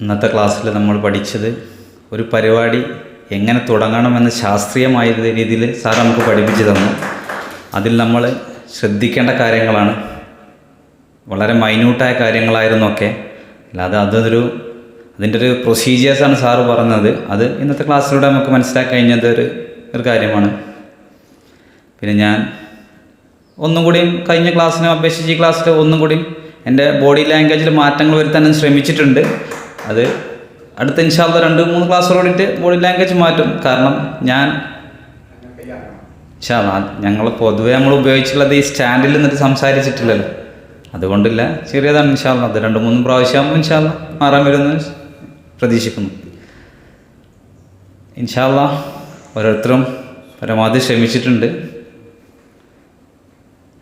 ഇന്നത്തെ ക്ലാസ്സിൽ നമ്മൾ പഠിച്ചത് ഒരു പരിപാടി എങ്ങനെ തുടങ്ങണമെന്ന് ശാസ്ത്രീയമായ രീതിയിൽ സാർ നമുക്ക് പഠിപ്പിച്ചു തന്നു. അതിൽ നമ്മൾ ശ്രദ്ധിക്കേണ്ട കാര്യങ്ങളാണ്. വളരെ മൈന്യൂട്ടായ കാര്യങ്ങളായിരുന്നൊക്കെ അല്ലാതെ അതൊരു അതിന്റെ ഒരു പ്രൊസീജിയേഴ്സാണ് സാറ് പറഞ്ഞത്. അത് ഇന്നത്തെ ക്ലാസ്സിലൂടെ നമുക്ക് മനസ്സിലാക്കി കഴിഞ്ഞത് ഒരു ഒരു കാര്യമാണ്. പിന്നെ ഞാൻ ഒന്നും കൂടിയും കഴിഞ്ഞ ക്ലാസ്സിനെ അപേക്ഷിച്ച് ഈ ക്ലാസ്സിൽ ഒന്നും കൂടിയും എന്റെ ബോഡി ലാംഗ്വേജിൽ മാറ്റങ്ങൾ വരുത്താൻ ശ്രമിച്ചിട്ടുണ്ട്. അത് അടുത്ത ഇൻഷാല്ല രണ്ട് മൂന്ന് ക്ലാസ് ഓടിയിട്ട് ബോഡി ലാംഗ്വേജ് മാറ്റും. കാരണം ഞാൻ ഞങ്ങൾ പൊതുവേ നമ്മൾ ഉപയോഗിച്ചുള്ളത് ഈ സ്റ്റാൻഡിൽ നിന്നിട്ട് സംസാരിച്ചിട്ടില്ലല്ലോ. അതുകൊണ്ടില്ല ചെറിയതാണ് ഇൻഷാല്ല അത് രണ്ട് മൂന്ന് പ്രാവശ്യം ഇൻഷാല്ല മാറാൻ വരുമെന്ന് പ്രതീക്ഷിക്കുന്നു. ഇൻഷാല്ല ഓരോരുത്തരും പരമാവധി ശ്രമിച്ചിട്ടുണ്ട്.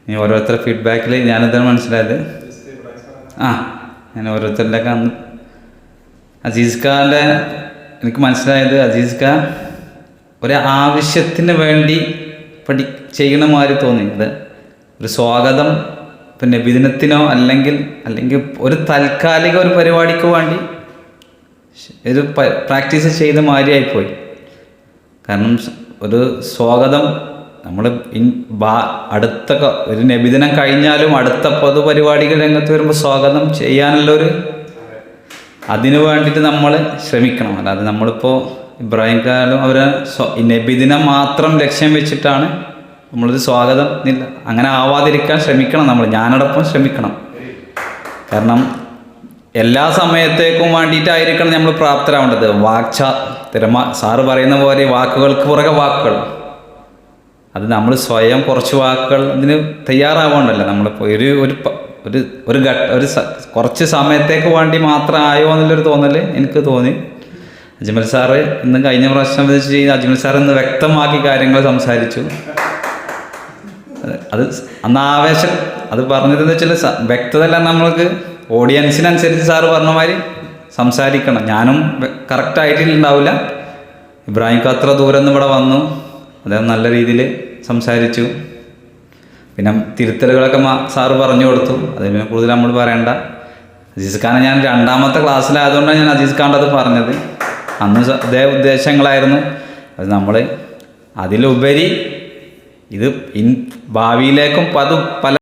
ഇനി ഓരോരുത്തരുടെ ഫീഡ്ബാക്കിൽ ഞാനെന്താണ് മനസ്സിലായത്. ആ ഞാൻ ഓരോരുത്തരുടെ അസീസ് ഖാന്റെ എനിക്ക് മനസ്സിലായത് അസീസ് ഖാൻ ഒരു ആവശ്യത്തിന് വേണ്ടി പഠി ചെയ്യണ മാതിരി തോന്നി അത് ഒരു സ്വാഗതം പിന്നെ നബിദിനത്തിനോ അല്ലെങ്കിൽ അല്ലെങ്കിൽ ഒരു താൽക്കാലിക ഒരു പരിപാടിക്ക് വേണ്ടി ഒരു പ്രാക്ടീസ് ചെയ്ത മാതിരിയായിപ്പോയി കാരണം ഒരു സ്വാഗതം നമ്മൾ ഇൻ ബാ അടുത്ത ഒരു നബിദിനം കഴിഞ്ഞാലും അടുത്ത പൊതുപരിപാടികൾ രംഗത്ത് വരുമ്പോൾ സ്വാഗതം ചെയ്യാനുള്ളൊരു അതിനു വേണ്ടിയിട്ട് നമ്മൾ ശ്രമിക്കണം. അല്ലാതെ നമ്മളിപ്പോൾ ഇബ്രാഹിം കാലം അവരെ നബിദിനം മാത്രം ലക്ഷ്യം വെച്ചിട്ടാണ് നമ്മളൊരു സ്വാഗതം ഇല്ല അങ്ങനെ ആവാതിരിക്കാൻ ശ്രമിക്കണം നമ്മൾ ഞാനടക്കം ശ്രമിക്കണം. കാരണം എല്ലാ സമയത്തേക്കും വേണ്ടിയിട്ടായിരിക്കണം നമ്മൾ പ്രാപ്തരാവേണ്ടത്. വാക്ച തിരമാ സാറ് പറയുന്ന പോലെ വാക്കുകൾക്ക് പുറകെ വാക്കുകൾ. അത് നമ്മൾ സ്വയം കുറച്ച് വാക്കുകൾ ഇതിന് തയ്യാറാവണ്ടല്ലോ. നമ്മളിപ്പോൾ ഒരു ഒരു ഒരു ഒരു ഘട്ട ഒരു കുറച്ച് സമയത്തേക്ക് വേണ്ടി മാത്രം ആയോ എന്നുള്ളൊരു തോന്നൽ എനിക്ക് തോന്നി. അജ്മൽ സാറ് ഇന്ന് കഴിഞ്ഞ പ്രാവശ്യം വെച്ച് അജ്മൽ സാർ ഇന്ന് വ്യക്തമാക്കി കാര്യങ്ങൾ സംസാരിച്ചു. അത് അന്ന് ആവേശം അത് പറഞ്ഞതെന്ന് വെച്ചാൽ വ്യക്തത നമ്മൾക്ക്. ഓഡിയൻസിനനുസരിച്ച് സാറ് പറഞ്ഞ മാതിരി സംസാരിക്കണം. ഞാനും കറക്റ്റ് ആയിട്ടുണ്ടാവില്ല ഇബ്രാഹിംക്ക് അത്ര ദൂരം ഇവിടെ വന്നു. അദ്ദേഹം നല്ല രീതിയിൽ സംസാരിച്ചു. പിന്നെ തിരുത്തലുകളൊക്കെ സാറ് പറഞ്ഞു കൊടുത്തു. അതിന് കൂടുതൽ നമ്മൾ പറയണ്ട. അജീസ് ഖാനെ ഞാൻ രണ്ടാമത്തെ ക്ലാസ്സിലായതുകൊണ്ടാണ് ഞാൻ അജീസ് ഖാന്റെ അത് പറഞ്ഞത്. അന്ന് അതേ ഉദ്ദേശങ്ങളായിരുന്നു. അത് നമ്മൾ അതിലുപരി ഇത് ഇൻ ഭാവിയിലേക്കും പല പല